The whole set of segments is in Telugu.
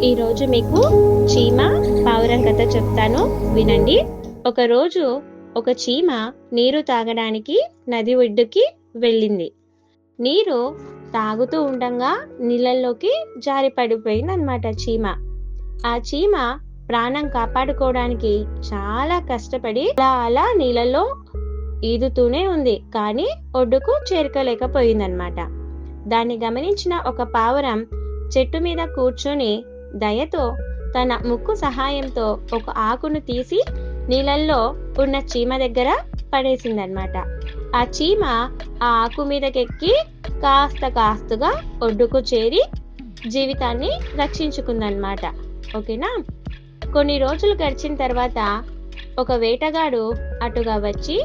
ఈరోజు మీకు చీమ పావురం కథ చెప్తాను. వినండి. ఒకరోజు ఒక చీమ నీరు తాగడానికి నది ఒడ్డుకి వెళ్ళింది. నీరు తాగుతూ ఉండగా నీళ్ళల్లోకి జారి పడిపోయిందనమాట చీమ. ఆ చీమ ప్రాణం కాపాడుకోవడానికి చాలా కష్టపడి అలా అలా నీళ్ళలో ఈదుతూనే ఉంది. కానీ ఒడ్డుకు చేరుకోలేకపోయిందన్నమాట. దాన్ని గమనించిన ఒక పావురం చెట్టు మీద కూర్చొని దయతో తన ముక్కు సహాయంతో ఒక ఆకును తీసి నీళ్ళల్లో ఉన్న చీమ దగ్గర పడేసిందనమాట ఆ చీమ ఆ ఆకు మీదకెక్కి కాస్త కాస్తగా ఒడ్డుకు చేరి జీవితాన్ని రక్షించుకుందనమాట ఓకేనా? కొన్ని రోజులు గడిచిన తర్వాత ఒక వేటగాడు అటుగా వచ్చి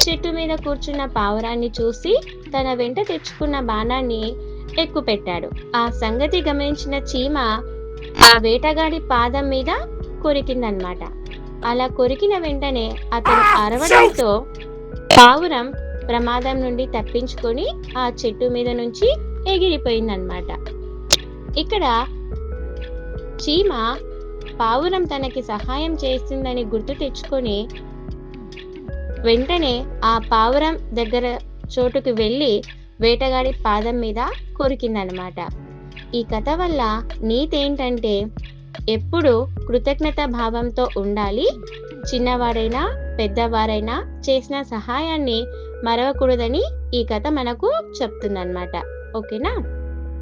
చెట్టు మీద కూర్చున్న పావురాన్ని చూసి తన వెంట తెచ్చుకున్న బాణాన్ని ఎక్కుపెట్టాడు. ఆ సంగతి గమనించిన చీమ ఆ వేటగాడి పాదం మీద కొరికిందనమాట. అలా కొరికిన వెంటనే అతను అరవడంతో పావురం ప్రమాదం నుండి తప్పించుకొని ఆ చెట్టు మీద నుంచి ఎగిరిపోయిందనమాట. ఇక్కడ చీమ పావురం తనకి సహాయం చేస్తుందని గుర్తు తెచ్చుకొని వెంటనే ఆ పావురం దగ్గర చోటుకు వెళ్ళి వేటగాడి పాదం మీద కొరికిందనమాట. ఈ కథ వల్ల నీతేంటంటే ఎప్పుడు కృతజ్ఞత భావంతో ఉండాలి చిన్నవారైనా పెద్దవారైనా చేసిన సహాయాన్ని మరవకూడదని ఈ కథ మనకు చెప్తుందన్నమాట ఓకేనా?